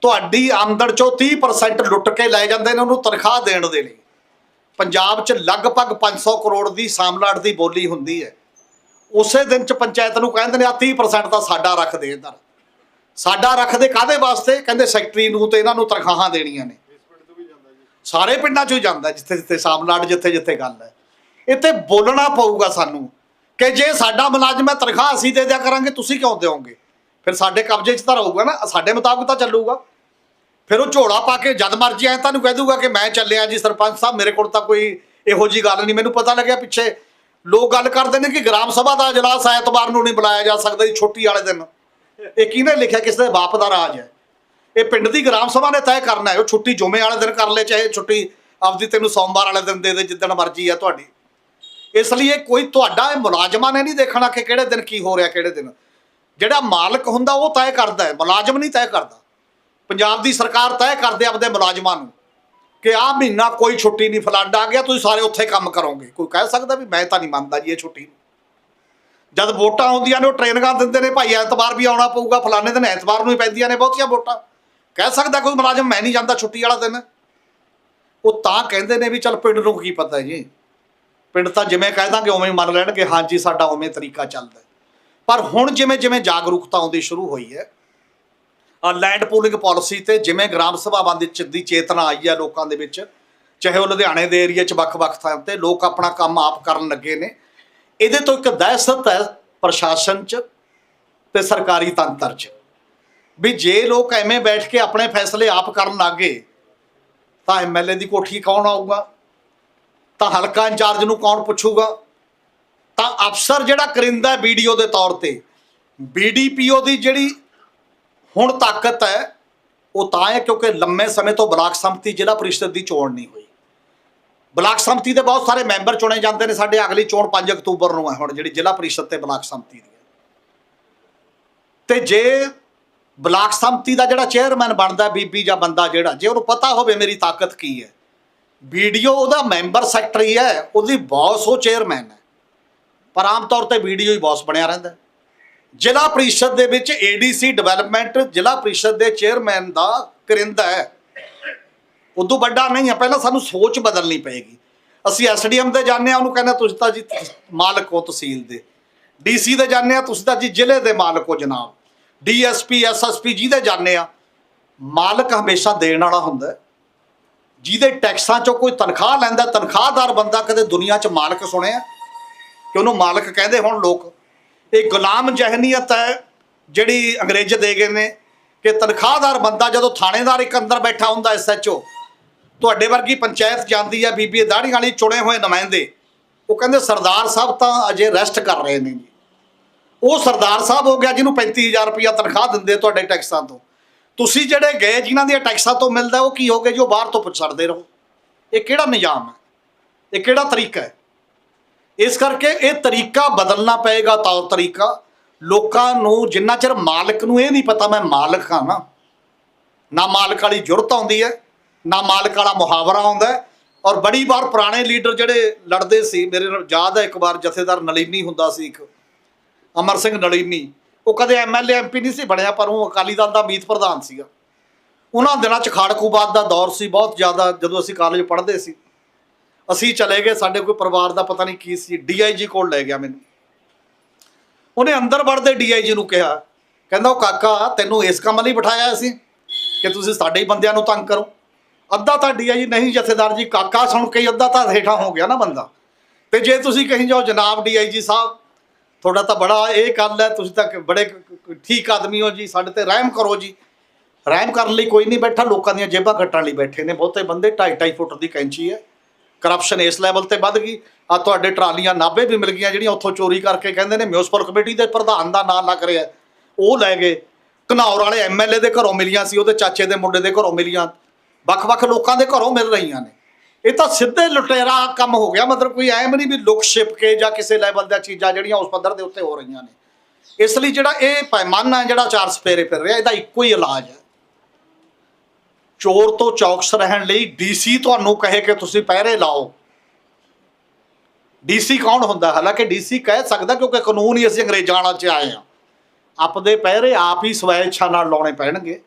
ਤੁਹਾਡੀ ਆਮਦਨ ਚੋਂ 30% ਲੁੱਟ ਕੇ ਲੈ ਜਾਂਦੇ ਨੇ, ਉਹਨੂੰ ਤਨਖਾਹ ਦੇਣ ਦੇ ਲਈ। ਪੰਜਾਬ 'ਚ ਲਗਭਗ 500 ਕਰੋੜ ਦੀ ਸਾਮਲਾਟ ਦੀ ਬੋਲੀ ਹੁੰਦੀ ਹੈ। ਉਸੇ ਦਿਨ 'ਚ ਪੰਚਾਇਤ ਨੂੰ ਕਹਿੰਦੇ ਨੇ ਆ 30% ਤਾਂ ਸਾਡਾ ਰੱਖ ਦੇ ਇੱਧਰ। ਸਾਡਾ ਰੱਖਦੇ ਕਾਦੇ ਵਾਸਤੇ? ਕਹਿੰਦੇ, ਸੈਕਟਰੀ ਨੂੰ ਤੇ ਇਹਨਾਂ ਨੂੰ ਤਨਖਾਹਾਂ ਦੇਣੀਆਂ ਨੇ। ਸਾਰੇ ਪਿੰਡਾਂ 'ਚੋਂ ਹੀ ਜਾਂਦਾ ਜਿੱਥੇ ਜਿੱਥੇ ਸਾਮਲਾਟ ਜਿੱਥੇ ਜਿੱਥੇ ਗੱਲ ਹੈ। ਇੱਥੇ ਬੋਲਣਾ ਪਊਗਾ ਸਾਨੂੰ ਕਿ ਜੇ ਸਾਡਾ ਮੁਲਾਜ਼ਮ ਹੈ, ਤਨਖਾਹ ਅਸੀਂ ਦੇ ਦਿਆ ਕਰਾਂਗੇ, ਤੁਸੀਂ ਕਿਉਂ ਦਿਓਗੇ? ਫਿਰ ਸਾਡੇ ਕਬਜ਼ੇ 'ਚ ਤਾਂ ਰਹੂਗਾ ਨਾ, ਸਾਡੇ ਮੁਤਾਬਕ ਤਾਂ ਚੱਲੂਗਾ। ਫਿਰ ਉਹ ਝੋਲਾ ਪਾ ਕੇ ਜਦ ਮਰਜ਼ੀ ਆਏ, ਤੁਹਾਨੂੰ ਕਹਿ ਦੂਗਾ ਕਿ ਮੈਂ ਚੱਲਿਆ ਜੀ, ਸਰਪੰਚ ਸਾਹਿਬ, ਮੇਰੇ ਕੋਲ ਤਾਂ ਕੋਈ ਇਹੋ ਜੀ ਗੱਲ ਨਹੀਂ। ਮੈਨੂੰ ਪਤਾ ਲੱਗਿਆ ਪਿੱਛੇ ਲੋਕ ਗੱਲ ਕਰਦੇ ਨੇ ਕਿ ਗ੍ਰਾਮ ਸਭਾ ਦਾ ਅਜਲਾਸ ਐਤਵਾਰ ਨੂੰ ਨਹੀਂ ਬੁਲਾਇਆ ਜਾ ਸਕਦਾ ਜੀ, ਛੁੱਟੀ ਵਾਲੇ ਦਿਨ। ਇਹ ਕਿਹਨੇ ਲਿਖਿਆ? ਕਿਸੇ ਦੇ ਬਾਪ ਦਾ ਰਾਜ ਹੈ। ਇਹ ਪਿੰਡ ਦੀ ਗ੍ਰਾਮ ਸਭਾ ਨੇ ਤੈਅ ਕਰਨਾ ਹੈ। ਉਹ ਛੁੱਟੀ ਜੁਮੇ ਵਾਲੇ ਦਿਨ ਕਰ ਲੈ, ਚਾਹੇ ਛੁੱਟੀ ਆਪਦੀ ਤੈਨੂੰ ਸੋਮਵਾਰ ਵਾਲੇ ਦਿਨ ਦੇ ਦੇ, ਜਿੱਦਣ ਮਰਜ਼ੀ ਆ ਤੁਹਾਡੀ। ਇਸ ਲਈ ਇਹ ਕੋਈ ਤੁਹਾਡਾ ਇਹ ਮੁਲਾਜ਼ਮਾਂ ਨੇ ਨਹੀਂ ਦੇਖਣਾ ਕਿ ਕਿਹੜੇ ਦਿਨ ਕੀ ਹੋ ਰਿਹਾ, ਕਿਹੜੇ ਦਿਨ। ਜਿਹੜਾ ਮਾਲਕ ਹੁੰਦਾ, ਉਹ ਤੈਅ ਕਰਦਾ ਹੈ। ਮੁਲਾਜ਼ਮ ਨਹੀਂ ਤੈਅ ਕਰਦਾ। ਪੰਜਾਬ ਦੀ ਸਰਕਾਰ ਤੈਅ ਕਰਦੇ ਆਪਦੇ ਮੁਲਾਜ਼ਮਾਂ ਨੂੰ ਕਿ ਆਹ ਮਹੀਨਾ ਕੋਈ ਛੁੱਟੀ ਨਹੀਂ, ਫਲੱਡ ਆ ਗਿਆ, ਤੁਸੀਂ ਸਾਰੇ ਉੱਥੇ ਕੰਮ ਕਰੋਗੇ। ਕੋਈ ਕਹਿ ਸਕਦਾ ਵੀ ਮੈਂ ਤਾਂ ਨਹੀਂ ਮੰਨਦਾ ਜੀ ਇਹ ਛੁੱਟੀ ਜਦ ਵੋਟਾਂ ਆਉਂਦੀਆਂ ਨੇ, ਉਹ ਟ੍ਰੇਨਿੰਗਾਂ ਦਿੰਦੇ ਨੇ, ਭਾਈ ਐਤਵਾਰ ਵੀ ਆਉਣਾ ਪਊਗਾ, ਫਲਾਣੇ ਦਿਨ ਐਤਵਾਰ ਨੂੰ ਹੀ ਪੈਂਦੀਆਂ ਨੇ ਬਹੁਤੀਆਂ ਵੋਟਾਂ। ਕਹਿ ਸਕਦਾ ਕੋਈ ਮੁਲਾਜ਼ਮ, ਮੈਂ ਨਹੀਂ ਜਾਂਦਾ ਛੁੱਟੀ ਵਾਲਾ ਦਿਨ। ਉਹ ਤਾਂ ਕਹਿੰਦੇ ਨੇ ਵੀ ਚੱਲ ਪਿੰਡ ਨੂੰ ਕੀ ਪਤਾ ਜੀ। ਪਿੰਡ ਤਾਂ ਜਿਵੇਂ ਕਹਿ ਦਾਂਗੇ ਉਵੇਂ ਮੰਨ ਲੈਣਗੇ ਹਾਂਜੀ ਸਾਡਾ ਉਵੇਂ ਤਰੀਕਾ ਚੱਲਦਾ ਪਰ ਹੁਣ ਜਿਵੇਂ ਜਿਵੇਂ ਜਾਗਰੂਕਤਾ ਆਉਂਦੀ ਸ਼ੁਰੂ ਹੋਈ ਹੈ ਆ ਲੈਂਡ ਪੂਲਿੰਗ ਪਾਲਿਸੀ ਤੇ ਜਿਵੇਂ ਗ੍ਰਾਮ ਸਭਾਵਾਂ ਦੇ ਚ ਦੀ ਚੇਤਨਾ ਆਈ ਹੈ ਲੋਕਾਂ ਦੇ ਵਿੱਚ, ਚਾਹੇ ਉਹ ਲੁਧਿਆਣੇ ਦੇ ਏਰੀਆ 'ਚ ਵੱਖ-ਵੱਖ ਥਾਂ ਤੇ ਲੋਕ ਆਪਣਾ ਕੰਮ ਆਪ ਕਰਨ ਲੱਗੇ ਨੇ। ਇਹਦੇ ਤੋਂ ਇੱਕ ਦਹਿਸ਼ਤ ਹੈ ਪ੍ਰਸ਼ਾਸਨ 'ਚ ਤੇ ਸਰਕਾਰੀ ਤੰਤਰ 'ਚ। ਵੀ ਜੇ ਲੋਕ ਐਵੇਂ ਬੈਠ ਕੇ ਆਪਣੇ ਫੈਸਲੇ ਆਪ ਕਰਨ ਲੱਗੇ ਤਾਂ ਐਮਐਲਏ ਦੀ ਕੋਠੀ ਕੌਣ ਆਊਗਾ? ਤਾਂ ਹਲਕਾ ਇੰਚਾਰਜ ਨੂੰ ਕੌਣ ਪੁੱਛੂਗਾ? ਤਾਂ ਅਫਸਰ ਜਿਹੜਾ ਕਰਿੰਦਾ ਵੀਡੀਓ ਦੇ ਤੌਰ ਤੇ ਬੀਡੀਪੀਓ ਦੀ ਜਿਹੜੀ ਹੁਣ ਤਾਕਤ ਹੈ, ਉਹ ਤਾਂ ਹੈ ਕਿਉਂਕਿ ਲੰਮੇ ਸਮੇਂ ਤੋਂ ਬਲਾਕ ਸੰਮਤੀ ਜ਼ਿਲ੍ਹਾ ਪਰਿਸ਼ਦ ਦੀ ਚੋਣ ਨਹੀਂ ਹੋਈ। ਬਲਾਕ ਸੰਮਤੀ ਦੇ ਬਹੁਤ ਸਾਰੇ ਮੈਂਬਰ ਚੁਣੇ ਜਾਂਦੇ ਨੇ, ਸਾਡੇ ਅਗਲੀ ਚੋਣ 5 ਅਕਤੂਬਰ ਨੂੰ ਹੈ ਹੁਣ, ਜਿਹੜੀ ਜ਼ਿਲ੍ਹਾ ਪ੍ਰੀਸ਼ਦ ਤੇ ਬਲਾਕ ਸੰਮਤੀ ਦੀ ਤੇ ਜੇ ਬਲਾਕ ਸੰਮਤੀ ਦਾ ਜਿਹੜਾ ਚੇਅਰਮੈਨ ਬਣਦਾ ਬੀਬੀ ਜਾਂ ਬੰਦਾ ਜਿਹੜਾ, ਜੇ ਉਹਨੂੰ ਪਤਾ ਹੋਵੇ ਮੇਰੀ ਤਾਕਤ ਕੀ ਹੈ। ਵੀਡੀਓ ਉਹਦਾ ਮੈਂਬਰ ਸੈਕਟਰੀ ਹੈ, ਉਹਦੀ ਬੌਸ ਉਹ ਚੇਅਰਮੈਨ ਹੈ। ਪਰ ਆਮ ਤੌਰ ਤੇ ਵੀਡੀਓ ਹੀ ਬੌਸ ਬਣਿਆ ਰਹਿੰਦਾ ਜ਼ਿਲ੍ਹਾ ਪ੍ਰੀਸ਼ਦ ਦੇ ਵਿੱਚ ਏਡੀਸੀ ਡਿਵੈਲਪਮੈਂਟ ਜ਼ਿਲ੍ਹਾ ਪ੍ਰੀਸ਼ਦ ਦੇ ਚੇਅਰਮੈਨ ਦਾ ਕਰਿੰਦਾ ਹੈ। ਉਦੋਂ ਵੱਡਾ ਨਹੀਂ ਹੈ, ਪਹਿਲਾਂ ਸਾਨੂੰ ਸੋਚ ਬਦਲਣੀ ਪਏਗੀ। ਅਸੀਂ ਐਸਡੀਐਮ ਦੇ ਜਾਂਦੇ ਆ ਉਹਨੂੰ ਕਹਿੰਦੇ ਤੁਸੀਂ ਤਾਂ ਜੀ ਮਾਲਕ ਹੋ ਤਹਿਸੀਲ ਦੇ। ਡੀਸੀ ਦੇ ਜਾਂਦੇ ਆ ਤੁਸੀਂ ਤਾਂ ਜੀ ਜ਼ਿਲ੍ਹੇ ਦੇ ਮਾਲਕ ਹੋ ਜਨਾਬ। ਡੀਐਸਪੀ ਐਸਐਸਪੀ ਜਿਹਦੇ ਜਾਂਦੇ ਆ, ਮਾਲਕ ਹਮੇਸ਼ਾ ਦੇਣ ਵਾਲਾ ਹੁੰਦਾ ਜਿਹਦੇ ਟੈਕਸਾਂ ਚੋਂ ਕੋਈ ਤਨਖਾਹ ਲੈਂਦਾ, ਤਨਖਾਹਦਾਰ ਬੰਦਾ ਕਦੇ ਦੁਨੀਆ 'ਚ ਮਾਲਕ ਸੁਣਿਆ? ਕਿ ਉਹਨੂੰ ਮਾਲਕ ਕਹਿੰਦੇ ਹੁਣ ਲੋਕ? ਇਹ ਗੁਲਾਮ ਜਹਨੀਅਤ ਹੈ ਜਿਹੜੀ ਅੰਗਰੇਜ਼ ਦੇ ਗਏ ਨੇ ਕਿ ਤਨਖਾਹਦਾਰ ਬੰਦਾ ਜਦੋਂ ਥਾਣੇਦਾਰ ਇੱਕ ਅੰਦਰ ਬੈਠਾ ਹੁੰਦਾ ਐਸਐਚਓ ਤੁਹਾਡੇ ਵਰਗੀ ਪੰਚਾਇਤ ਜਾਂਦੀ ਹੈ ਬੀਬੀ ਦਾੜੀ ਵਾਲੀ ਚੁਣੇ ਹੋਏ ਨੁਮਾਇੰਦੇ। ਉਹ ਕਹਿੰਦੇ ਸਰਦਾਰ ਸਾਹਿਬ ਤਾਂ ਅਜੇ ਰੈਸਟ ਕਰ ਰਹੇ ਨੇ ਜੀ। ਉਹ ਸਰਦਾਰ ਸਾਹਿਬ ਹੋ ਗਿਆ ਜਿਹਨੂੰ 35000 ਰੁਪਇਆ ਤਨਖਾਹ ਦਿੰਦੇ ਤੁਹਾਡੇ ਟੈਕਸਾਂ ਤੋਂ। ਤੁਸੀਂ ਜਿਹੜੇ ਗਏ ਜਿਨ੍ਹਾਂ ਦੀਆਂ ਟੈਕਸਾਂ ਤੋਂ ਮਿਲਦਾ, ਉਹ ਕੀ ਹੋ ਗਏ ਜੋ? ਬਾਹਰ ਤੋਂ ਪੁੱਛੜਦੇ ਰਹੋ। ਇਹ ਕਿਹੜਾ ਨਿਜ਼ਾਮ ਹੈ? ਇਹ ਕਿਹੜਾ ਤਰੀਕਾ ਹੈ? ਇਸ ਕਰਕੇ ਇਹ ਤਰੀਕਾ ਬਦਲਣਾ ਪਏਗਾ ਤੌਰ ਤਰੀਕਾ। ਲੋਕਾਂ ਨੂੰ ਜਿੰਨਾ ਚਿਰ ਮਾਲਕ ਨੂੰ ਇਹ ਨਹੀਂ ਪਤਾ, ਮੈਂ ਮਾਲਕ ਹਾਂ ਨਾ। ਨਾ ਮਾਲਕ ਵਾਲੀ ਜੁਰਤ ਆਉਂਦੀ ਹੈ, ਨਾ ਮਾਲਕ ਵਾਲਾ ਮੁਹਾਵਰਾ ਆਉਂਦਾ ਹੈ। ਔਰ ਬੜੀ ਵਾਰ ਪੁਰਾਣੇ ਲੀਡਰ ਜਿਹੜੇ ਲੜਦੇ ਸੀ, ਮੇਰੇ ਨਾਲ ਯਾਦ ਹੈ ਇੱਕ ਵਾਰ ਜਥੇਦਾਰ ਨਲੀਨੀ ਹੁੰਦਾ ਸੀ ਇੱਕ। ਅਮਰ ਸਿੰਘ ਨਲੀਨੀ ਉਹ ਕਦੇ ਐਮਐਲਏ ਐਮਪੀ ਨਹੀਂ ਸੀ ਬਣਿਆ, ਪਰ ਉਹ ਅਕਾਲੀ ਦਲ ਦਾ ਮੀਤ ਪ੍ਰਧਾਨ ਸੀਗਾ। ਉਹਨਾਂ ਦਿਨਾਂ 'ਚ ਖਾੜਕੂਬਾਦ ਦਾ ਦੌਰ ਸੀ, ਬਹੁਤ ਜ਼ਿਆਦਾ ਜਦੋਂ ਅਸੀਂ ਕਾਲਜ ਪੜ੍ਹਦੇ ਸੀ। ਅਸੀਂ ਚਲੇ ਗਏ, ਸਾਡੇ ਕੋਈ ਪਰਿਵਾਰ ਦਾ ਪਤਾ ਨਹੀਂ ਕੀ ਸੀ ਡੀਆਈਜੀ ਕੋਲ ਲੈ ਗਿਆ ਮੈਨੂੰ। ਉਹਨੇ ਅੰਦਰ ਵੜਦੇ ਡੀਆਈਜੀ ਨੂੰ ਕਿਹਾ, ਕਹਿੰਦਾ ਉਹ ਕਾਕਾ, ਤੈਨੂੰ ਇਸ ਕੰਮ ਲਈ ਬਿਠਾਇਆ ਅਸੀਂ ਕਿ ਤੁਸੀਂ ਸਾਡੇ ਹੀ ਬੰਦਿਆਂ ਨੂੰ ਤੰਗ ਕਰੋ। ਅੱਧਾ ਤਾਂ ਡੀਆਈਜੀ ਨਹੀਂ, ਜਥੇਦਾਰ ਜੀ, ਕਾਕਾ ਸੁਣ ਕੇ ਅੱਧਾ ਤਾਂ ਹੇਠਾਂ ਹੋ ਗਿਆ ਨਾ ਬੰਦਾ। ਤੇ ਜੇ ਤੁਸੀਂ ਕਹੀ ਜਾਓ ਜਨਾਬ ਡੀਆਈਜੀ ਸਾਹਿਬ ਤੁਹਾਡਾ ਤਾਂ ਬੜਾ ਇਹ ਗੱਲ ਹੈ, ਤੁਸੀਂ ਤਾਂ ਬੜੇ ਠੀਕ ਆਦਮੀ ਹੋ ਜੀ, ਸਾਡੇ ਤੇ ਰਹਿਮ ਕਰੋ ਜੀ। ਰਹਿਮ ਕਰਨ ਲਈ ਕੋਈ ਨਹੀਂ ਬੈਠਾ, ਲੋਕਾਂ ਦੀਆਂ ਜੇਬਾਂ ਕੱਟਣ ਲਈ ਬੈਠੇ ਨੇ, ਬਹੁਤੇ ਬੰਦੇ 2.5 2.5 ਫੁੱਟ ਦੀ ਕੈਂਚੀ ਹੈ। ਕਰਪਸ਼ਨ ਇਸ ਲੈਵਲ ਤੇ ਵੱਧ ਗਈ। ਆ ਤੁਹਾਡੇ ਟਰਾਲੀਆਂ ਨਾਭੇ ਵੀ ਮਿਲ ਗਈਆਂ, ਜਿਹੜੀਆਂ ਉੱਥੋਂ ਚੋਰੀ ਕਰਕੇ ਕਹਿੰਦੇ ਨੇ ਮਿਊਨਿਸਪਲ ਕਮੇਟੀ ਦੇ ਪ੍ਰਧਾਨ ਦਾ ਨਾਂ ਲੱਗ ਰਿਹਾ ਉਹ ਲੈ ਗਏ। ਘਨੌਰ ਵਾਲੇ ਐਮਐਲਏ ਦੇ ਘਰੋਂ ਮਿਲੀਆਂ ਸੀ, ਉਹਦੇ ਚਾਚੇ ਦੇ ਮੁੰਡੇ ਦੇ ਘਰੋਂ ਮਿਲੀਆਂ। ਵੱਖ-ਵੱਖ ਲੋਕਾਂ ਦੇ ਘਰੋਂ ਮਿਲ ਰਹੀਆਂ ਨੇ। ਇਹ ਤਾਂ ਸਿੱਧੇ ਲੁਟੇਰਾ ਕੰਮ ਹੋ ਗਿਆ, ਮਤਲਬ ਕੋਈ ਐਮ ਨਹੀਂ ਵੀ ਲੁਕ ਛਿਪ ਕੇ ਜਾਂ ਕਿਸੇ ਲੈਵਲ ਦੀਆਂ ਚੀਜ਼ਾਂ ਜਿਹੜੀਆਂ ਉਸ ਪੱਧਰ ਦੇ ਉੱਤੇ ਹੋ ਰਹੀਆਂ ਨੇ। ਇਸ ਲਈ ਜਿਹੜਾ ਇਹ ਪੈਮਾਨਾ ਹੈ, ਜਿਹੜਾ ਚਾਰ ਸਪੇਰੇ ਫਿਰ ਰਿਹਾ, ਇਹਦਾ ਇੱਕੋ ਹੀ ਇਲਾਜ ਹੈ। ਚੋਰ ਤੋਂ ਚੌਕਸ ਰਹਿਣ ਲਈ ਡੀਸੀ ਤੁਹਾਨੂੰ ਕਹੇ ਕਿ ਤੁਸੀਂ ਪਹਿਰੇ ਲਾਓ। ਡੀਸੀ ਕੌਣ ਹੁੰਦਾ? ਹਾਲਾਂਕਿ ਡੀਸੀ ਕਹਿ ਸਕਦਾ ਕਿਉਂਕਿ ਕਾਨੂੰਨ ਹੀ ਅਸੀਂ ਅੰਗਰੇਜ਼ਾਂ ਨਾਲ ਚ ਆਏ ਆ ਆਪਦੇ ਪਹਿਰੇ ਆਪ ਹੀ ਸਵੈ ਇੱਛਾ ਨਾਲ ਲਾਉਣੇ ਪੈਣਗੇ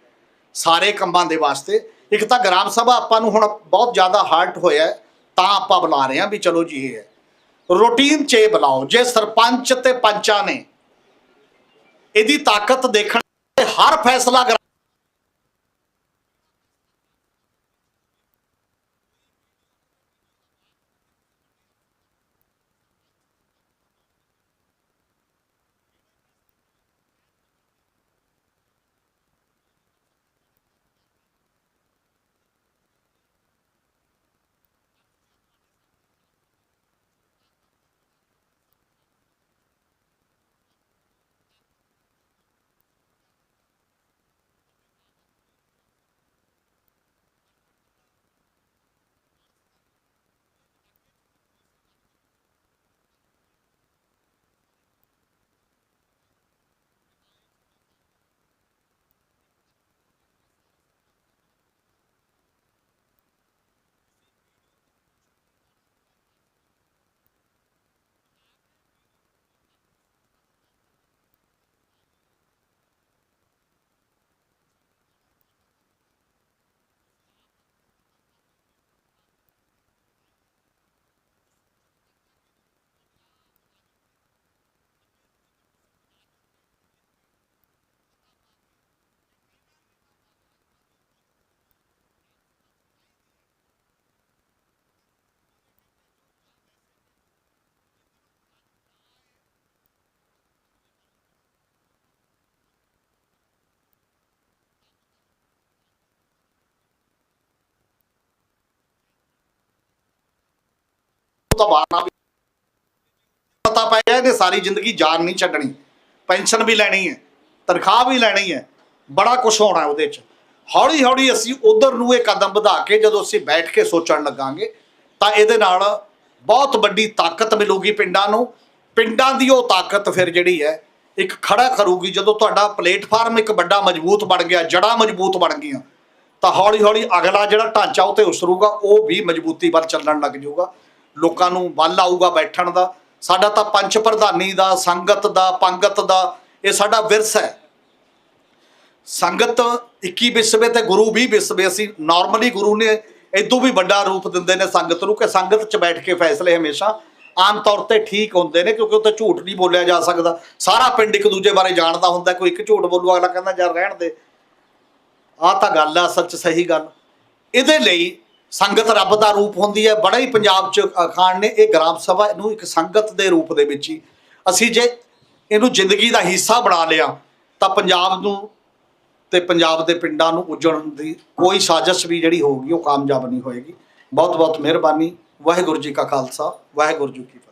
ਸਾਰੇ ਕੰਮਾਂ ਦੇ ਵਾਸਤੇ। ਇੱਕ ਤਾਂ ਗ੍ਰਾਮ ਸਭਾ ਆਪਾਂ ਨੂੰ ਹੁਣ ਬਹੁਤ ਜ਼ਿਆਦਾ ਹਾਰਟ ਹੋਇਆ ਤਾਂ ਆਪਾਂ ਬੁਲਾ ਰਹੇ ਹਾਂ ਵੀ ਚਲੋ ਜੀ ਇਹ ਹੈ। ਰੂਟੀਨ 'ਚ ਇਹ ਬੁਲਾਓ, ਜੇ ਸਰਪੰਚ ਤੇ ਪੰਚਾਂ ਨੇ ਇਹਦੀ ਤਾਕਤ ਦੇਖਣ ਤੇ ਹਰ ਫੈਸਲਾ ਗ੍ਰਾ- ਵੀ। ਪਤਾ ਪੈ ਗਿਆ ਇਹਨੇ ਸਾਰੀ ਜ਼ਿੰਦਗੀ ਜਾਨ ਨਹੀਂ ਛੱਡਣੀ। ਪੈਨਸ਼ਨ ਵੀ ਲੈਣੀ ਹੈ, ਤਨਖਾਹ ਵੀ ਲੈਣੀ ਹੈ। ਬੜਾ ਕੁਝ ਹੋਣਾ ਉਹਦੇ 'ਚ। ਹੌਲੀ ਹੌਲੀ ਅਸੀਂ ਉਧਰ ਨੂੰ ਇਹ ਕਦਮ ਵਧਾ ਕੇ ਜਦੋਂ ਅਸੀਂ ਬੈਠ ਕੇ ਸੋਚਣ ਲੱਗਾਂਗੇ, ਤਾਂ ਇਹਦੇ ਨਾਲ ਬਹੁਤ ਵੱਡੀ ਤਾਕਤ ਮਿਲੂਗੀ ਪਿੰਡਾਂ ਨੂੰ। ਪਿੰਡਾਂ ਦੀ ਉਹ ਤਾਕਤ ਫਿਰ ਜਿਹੜੀ ਹੈ, ਇੱਕ ਖੜਾ ਕਰੂਗੀ। ਜਦੋਂ ਤੁਹਾਡਾ ਪਲੇਟਫਾਰਮ ਇੱਕ ਵੱਡਾ ਮਜ਼ਬੂਤ ਬਣ ਗਿਆ ਜੜਾਂ ਮਜ਼ਬੂਤ ਬਣ ਗਈਆਂ, ਤਾਂ ਹੌਲੀ ਹੌਲੀ ਅਗਲਾ ਜਿਹੜਾ ਢਾਂਚਾ ਉਹ ਤੇ ਉਸਰੂਗਾ, ਉਹ ਵੀ ਮਜ਼ਬੂਤੀ ਵੱਲ ਚੱਲਣ ਲੱਗ ਜਾਊਗਾ। ਲੋਕਾਂ ਨੂੰ ਵੱਲ ਆਊਗਾ ਬੈਠਣ ਦਾ। ਸਾਡਾ ਤਾਂ ਪੰਚ ਪ੍ਰਧਾਨੀ ਦਾ, ਸੰਗਤ ਦਾ, ਪੰਗਤ ਦਾ, ਇਹ ਸਾਡਾ ਵਿਰਸਾ ਹੈ। ਸੰਗਤ 21 ਵਿਸਵੇ ਤੇ ਗੁਰੂ 20 ਵਿਸਵੇ ਅਸੀਂ ਨਾਰਮਲੀ ਗੁਰੂ ਨੇ ਇਦੋਂ ਵੀ ਵੱਡਾ ਰੂਪ ਦਿੰਦੇ ਨੇ ਸੰਗਤ ਨੂੰ ਕਿ ਸੰਗਤ 'ਚ ਬੈਠ ਕੇ ਫੈਸਲੇ ਹਮੇਸ਼ਾ ਆਮ ਤੌਰ ਤੇ ਠੀਕ ਹੁੰਦੇ ਨੇ ਕਿਉਂਕਿ ਉੱਥੇ ਝੂਠ ਨਹੀਂ ਬੋਲਿਆ ਜਾ ਸਕਦਾ। ਸਾਰਾ ਪਿੰਡ ਇੱਕ ਦੂਜੇ ਬਾਰੇ ਜਾਣਦਾ ਹੁੰਦਾ, ਕੋਈ ਇੱਕ ਝੂਠ ਬੋਲੂ, ਅਗਲਾ ਕਹਿੰਦਾ ਯਾਰ ਰਹਿਣ ਦੇ। ਆਹ ਤਾਂ ਗੱਲ ਆ, ਸੱਚ ਸਹੀ ਗੱਲ। ਇਹਦੇ ਲਈ ਸੰਗਤ ਰੱਬ ਦਾ ਰੂਪ ਹੁੰਦੀ ਹੈ। ਬੜਾ ਹੀ ਪੰਜਾਬ ਚ ਅਖਾਣ ਨੇ ਇਹ ਗ੍ਰਾਮ ਸਭਾ ਨੂੰ ਇੱਕ ਸੰਗਤ ਦੇ ਰੂਪ ਦੇ ਵਿੱਚ ਹੀ ਅਸੀਂ ਜੇ ਇਹਨੂੰ ਜ਼ਿੰਦਗੀ ਦਾ ਹਿੱਸਾ ਬਣਾ ਲਿਆ, ਤਾਂ ਪੰਜਾਬ ਨੂੰ ਤੇ ਪੰਜਾਬ ਦੇ ਪਿੰਡਾਂ ਨੂੰ ਉਜੜਨ ਦੀ ਕੋਈ ਸਾਜ਼ਿਸ਼ ਵੀ ਜਿਹੜੀ ਹੋਊਗੀ, ਉਹ ਕਾਮਯਾਬ ਨਹੀਂ ਹੋਏਗੀ। ਬਹੁਤ ਬਹੁਤ ਮਿਹਰਬਾਨੀ। ਵਾਹਿਗੁਰੂ ਜੀ ਕਾ ਖਾਲਸਾ, ਵਾਹਿਗੁਰੂ ਜੀ ਕੀ ਫਤਿਹ।